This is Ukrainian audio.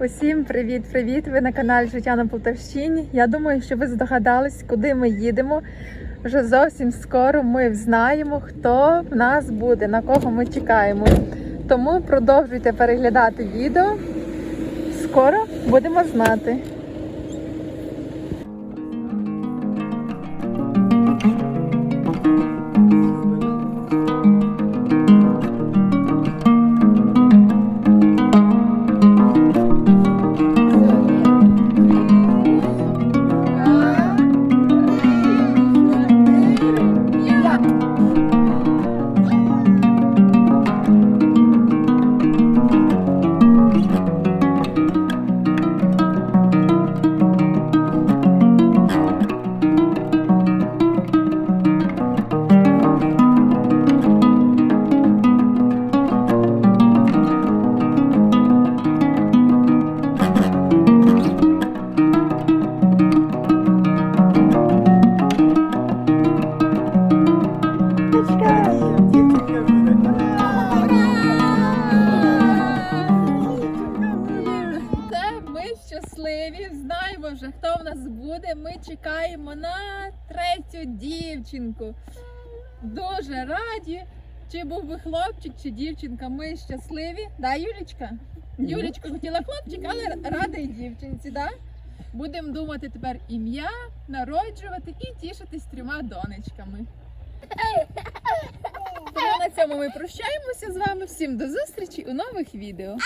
Усім привіт-привіт! Ви на каналі Життя на Полтавщині. Я думаю, що ви здогадались, куди ми їдемо. Вже зовсім скоро ми знаємо, хто в нас буде, на кого ми чекаємо. Тому продовжуйте переглядати відео. Скоро будемо знати. Щасливі, знаємо вже, хто в нас буде. Ми чекаємо на третю дівчинку. Дуже раді. Чи був би хлопчик, чи дівчинка, ми щасливі. Да, Юлічка? Юлічка хотіла хлопчик, але рада і дівчинці, да? Будемо думати тепер ім'я, народжувати і тішитись трьома донечками. Тому на цьому ми прощаємося з вами. Всім до зустрічі у нових відео.